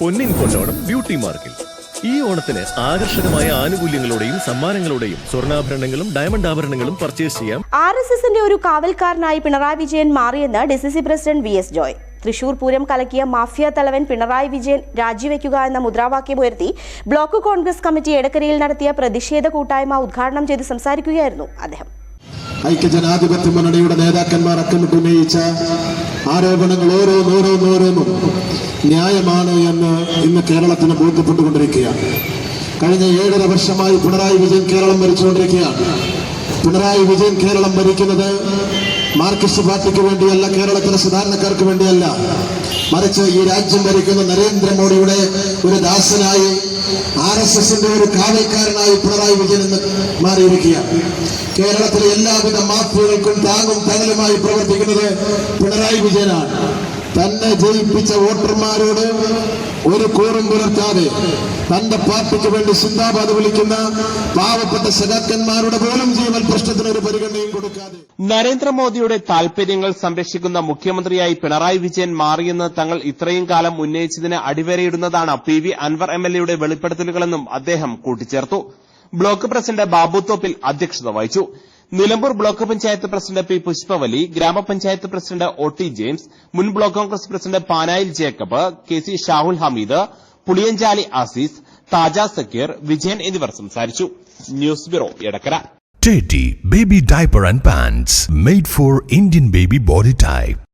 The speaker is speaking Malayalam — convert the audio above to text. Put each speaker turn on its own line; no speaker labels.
പൊന്നിൻ കൊണ്ടോണം ബ്യൂട്ടി മാർക്കിൽ. ഈ ഓണത്തിന് ആകർഷകമായ ആനുകൂല്യങ്ങളോടെയും സമ്മാനങ്ങളോടെയും സ്വർണാഭരണങ്ങളും ഡയമണ്ട് ആഭരണങ്ങളും പർച്ചേസ് ചെയ്യാം.
ആർ എസ് എസിന്റെ ഒരു കാവൽക്കാരനായി പിണറായി വിജയൻ മാറിയെന്ന് D C C president V S Joy. Thrissur Pooram കലക്കിയ mafia തലവൻ പിണറായി വിജയൻ രാജിവെക്കുക എന്ന മുദ്രാവാക്യം ഉയർത്തി ബ്ലോക്ക് കോൺഗ്രസ് കമ്മിറ്റി എടക്കരയിൽ നടത്തിയ പ്രതിഷേധ കൂട്ടായ്മ ഉദ്ഘാടനം ചെയ്ത് സംസാരിക്കുകയായിരുന്നു അദ്ദേഹം.
ഐക്യജനാധിപത്യ മുന്നണിയുടെ നേതാക്കന്മാർ അക്കമിട്ട് ഓരോന്ന് ഓരോന്ന് ഓരോന്നും ന്യായമാണ് എന്ന് ഇന്ന് കേരളത്തിന് ബോധ്യപ്പെട്ടുകൊണ്ടിരിക്കുകയാണ്. കഴിഞ്ഞ ഏഴര വർഷമായി പിണറായി വിജയൻ കേരളം ഭരിച്ചുകൊണ്ടിരിക്കുകയാണ്. പിണറായി വിജയൻ കേരളം ഭരിക്കുന്നത് മാർക്സിസ്റ്റ് പാർട്ടിക്ക് വേണ്ടിയല്ല കേരളത്തിലെ സാധാരണക്കാർക്ക് വേണ്ടിയല്ല. മറിച്ച് ഈ രാജ്യം ഭരിക്കുന്ന നരേന്ദ്രമോദിയുടെ ഒരു ദാസനായി ആർ എസ് എസിന്റെ ഒരു കാവൽക്കാരനായി പിണറായി വിജയൻ എന്ന് മാറിയിരിക്കുകയാണ്. കേരളത്തിലെ എല്ലാവിധ മാഫിയകൾക്കും താങ്ങും തകലുമായി പ്രവർത്തിക്കുന്നത് പിണറായി വിജയനാണ്. തന്നെ ജയിപ്പിച്ച വോട്ടർമാരോട് ഒരു കൂറും പുലർത്താതെ തന്റെ പാർട്ടിക്ക് വേണ്ടി സിന്ദാബാദ് വിളിക്കുന്ന പാവപ്പെട്ട സഖാക്കന്മാരുടെ പോലും ജീവൻ പ്രശ്നത്തിന് ഒരു പരിഗണനയും കൊടുക്കാതെ.
നരേന്ദ്രമോദിയുടെ താൽപര്യങ്ങൾ സംരക്ഷിക്കുന്ന മുഖ്യമന്ത്രിയായി പിണറായി വിജയൻ മാറിയെന്ന് തങ്ങൾ ഇത്രയും കാലം ഉന്നയിച്ചതിന് അടിവരയിടുന്നതാണ് P V Anvar M L എയുടെ വെളിപ്പെടുത്തലുകളെന്നും അദ്ദേഹം കൂട്ടിച്ചേർത്തു. ബ്ലോക്ക് പ്രസിഡന്റ് ബാബു തോപ്പിൽ അധ്യക്ഷത വഹിച്ചു. Nilambur block panchayat president P Pushpavalli ഗ്രാമപഞ്ചായത്ത് പ്രസിഡന്റ് ഒ ടി ജെയിംസ് മുൻ block Congress president Panayil Jacob K C Shahul Hameed Puliyanchali Azeez Thaja Sakkeer Vijayan എന്നിവർ സംസാരിച്ചു news bureau Edakkara
Teddy Baby Diaper and Pants for Indian baby body type.